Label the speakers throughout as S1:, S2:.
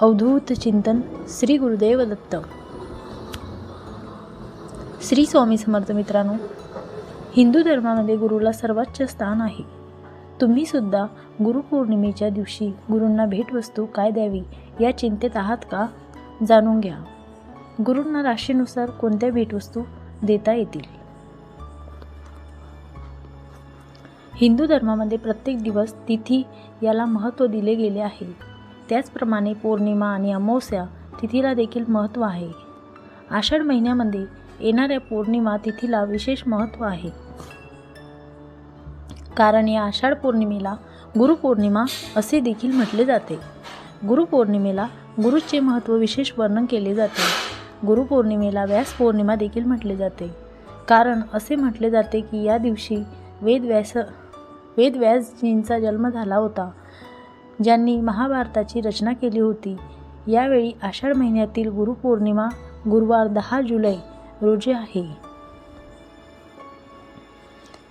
S1: अवधूत चिंतन श्री गुरुदेव दत्त. श्री स्वामी समर्थ मित्रांनो हिंदू धर्मामध्ये गुरुला सर्वोच्च स्थान आहे. तुम्ही सुद्धा गुरुपौर्णिमेच्या दिवशी गुरूंना भेटवस्तू काय द्यावी या चिंतेत आहात का? जाणून घ्या. गुरूंना राशीनुसार कोणत्या भेटवस्तू देता येतील? हिंदू धर्मामध्ये प्रत्येक दिवस तिथी याला महत्त्व दिले गेले आहे. त्याचप्रमाणे पौर्णिमा आणि अमावस्या तिथीला देखील महत्त्व आहे. आषाढ महिन्यामध्ये येणाऱ्या पौर्णिमा तिथीला विशेष महत्त्व आहे. कारण या आषाढ पौर्णिमेला गुरुपौर्णिमा असे देखील म्हटले जाते. गुरुपौर्णिमेला गुरुचे महत्त्व विशेष वर्णन केले जाते. गुरुपौर्णिमेला व्यास पौर्णिमा देखील म्हटले जाते. कारण असे म्हटले जाते की या दिवशी वेदव्यास वेदव्यासजींचा जन्म झाला होता. ज्यांनी महाभारताची रचना केली होती. यावेळी आषाढ महिन्यातील गुरुपौर्णिमा गुरुवार दहा जुलै रोजी आहे.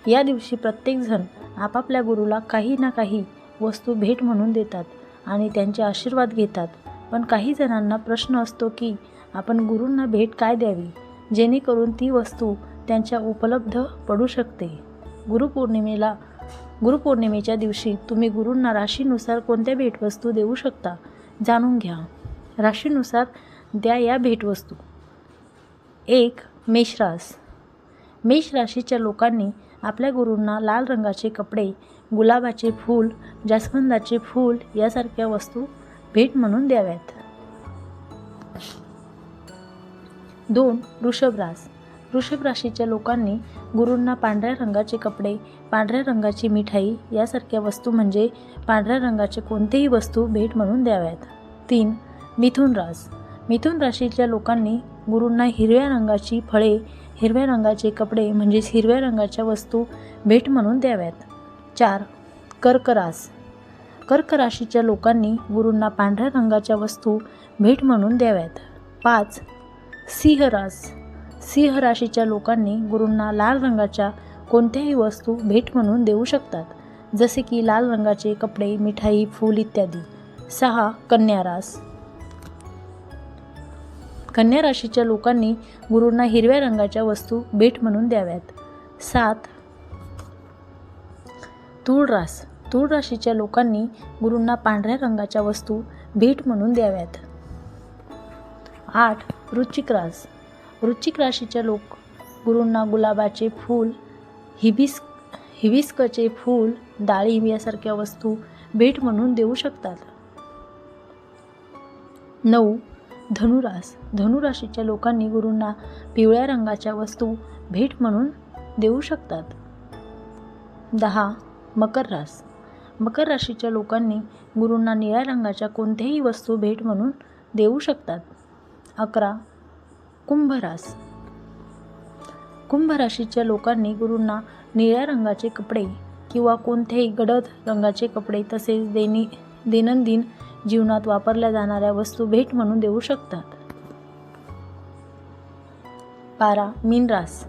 S1: या दिवशी प्रत्येकजण आपापल्या गुरुला काही ना काही वस्तू भेट म्हणून देतात आणि त्यांचे आशीर्वाद घेतात. पण काही जणांना प्रश्न असतो की आपण गुरूंना भेट काय द्यावी? जेणेकरून ती वस्तू त्यांच्या उपलब्ध पडू शकते. गुरुपौर्णिमेला गुरुपौर्णिमेच्या दिवशी तुम्ही गुरूंना राशीनुसार कोणत्या भेटवस्तू देऊ शकता? जाणून घ्या. राशीनुसार द्या या भेटवस्तू. एक मेषरास मेष राशीच्या लोकांनी आपल्या गुरूंना लाल रंगाचे कपडे गुलाबाचे फूल जास्वंदाचे फूल यासारख्या वस्तू भेट म्हणून द्याव्यात. दोन वृषभ रास. वृषभ राशीच्या लोकांनी गुरूंना पांढऱ्या रंगाचे कपडे पांढऱ्या रंगाची मिठाई यासारख्या वस्तू म्हणजे पांढऱ्या रंगाचे कोणतेही वस्तू भेट म्हणून द्याव्यात. तीन मिथुन रास. मिथुन राशीच्या लोकांनी गुरूंना हिरव्या रंगाची फळे हिरव्या रंगाचे कपडे म्हणजेच हिरव्या रंगाच्या वस्तू भेट म्हणून द्याव्यात. चार कर्क रास. कर्क राशीच्या लोकांनी गुरूंना पांढऱ्या रंगाच्या वस्तू भेट म्हणून द्याव्यात. पाच सिंह रास. सिंह राशीच्या लोकांनी गुरूंना लाल रंगाच्या कोणत्याही वस्तू भेट म्हणून देऊ शकतात. जसे की लाल रंगाचे कपडे मिठाई फूल इत्यादी. सहा कन्या रास. कन्या राशीच्या लोकांनी गुरूंना हिरव्या रंगाच्या वस्तू भेट म्हणून द्याव्यात. सात तूळ रास. तूळ राशीच्या लोकांनी गुरूंना पांढऱ्या रंगाच्या वस्तू भेट म्हणून द्याव्यात. आठ वृश्चिक रास. वृश्चिक राशीच्या लोक गुरूंना गुलाबाचे फूल हिबिस हिबिस्कचे फूल डाळिंब यासारख्या वस्तू भेट म्हणून देऊ शकतात. नऊ धनुरास. धनुराशीच्या लोकांनी गुरूंना पिवळ्या रंगाच्या वस्तू भेट म्हणून देऊ शकतात. दहा मकर रास. मकर राशीच्या लोकांनी गुरूंना निळ्या रंगाच्या कोणत्याही वस्तू भेट म्हणून देऊ शकतात. अकरा कुंभरास. कुंभ राशीच्या लोकांनी गुरूंना निळ्या रंगाचे कपडे किंवा कोणत्याही गडद रंगाचे कपडे तसेच दैनि दैनंदिन जीवनात वापरल्या जाणाऱ्या वस्तू भेट म्हणून देऊ शकतात. बारा. मीनरास.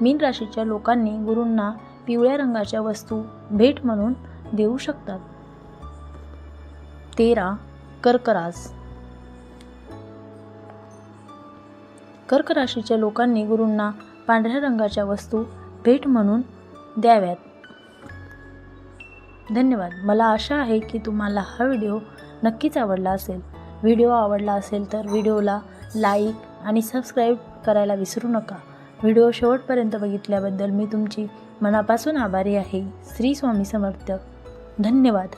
S1: मीन राशीच्या लोकांनी गुरूंना पिवळ्या रंगाच्या वस्तू भेट म्हणून देऊ शकतात. तेरा. कर्करास. कर्क राशीच्या लोकांनी गुरूंना पांढऱ्या रंगाच्या वस्तू भेट म्हणून द्याव्यात. धन्यवाद. मला आशा आहे की तुम्हाला हा व्हिडिओ नक्कीच आवडला असेल. व्हिडिओ आवडला असेल तर व्हिडिओला लाईक आणि सबस्क्राईब करायला विसरू नका. व्हिडिओ शेवटपर्यंत बघितल्याबद्दल मी तुमची मनापासून आभारी आहे. श्री स्वामी समर्थ. धन्यवाद.